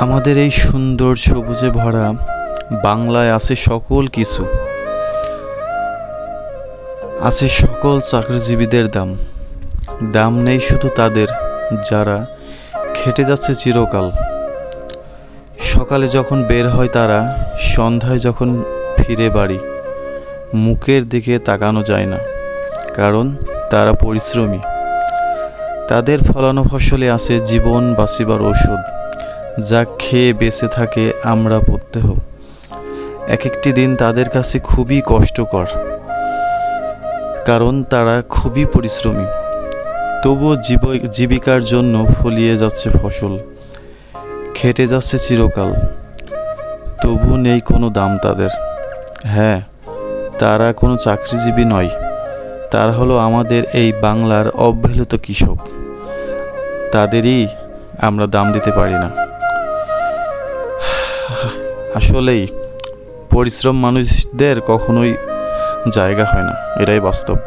আমাদের এই সুন্দর সবুজে ভরা বাংলায় আছে সকল কিছু। আছে সকল চাকরিজীবীদের দাম। দাম নেই শুধু তাদের, যারা খেটে যাচ্ছে চিরকাল। সকালে যখন বের হয় তারা, সন্ধ্যায় যখন ফিরে বাড়ি, মুখের দিকে তাকানো যায় না, কারণ তারা পরিশ্রমী। তাদের ফলানো ফসলে আছে জীবন বাঁচিবার ঔষধ। যা খেয়ে বেঁচে থাকে আমরা প্রত্যহ। এক একটি দিন তাদের কাছে খুবই কষ্টকর, কারণ তারা খুবই পরিশ্রমী। তবুও জীব জীবিকার জন্য ফলিয়ে যাচ্ছে ফসল, খেটে যাচ্ছে চিরকাল। তবু নেই কোনো দাম তাদের। হ্যাঁ তারা কোনো চাকরিজীবী নয়। তারা হলো আমাদের এই বাংলার অবহেলিত কৃষক। তাদেরই আমরা দাম দিতে পারি না। আসলেই পরিশ্রম মানুষদের কখনোই জায়গা হয় না এটাই বাস্তব।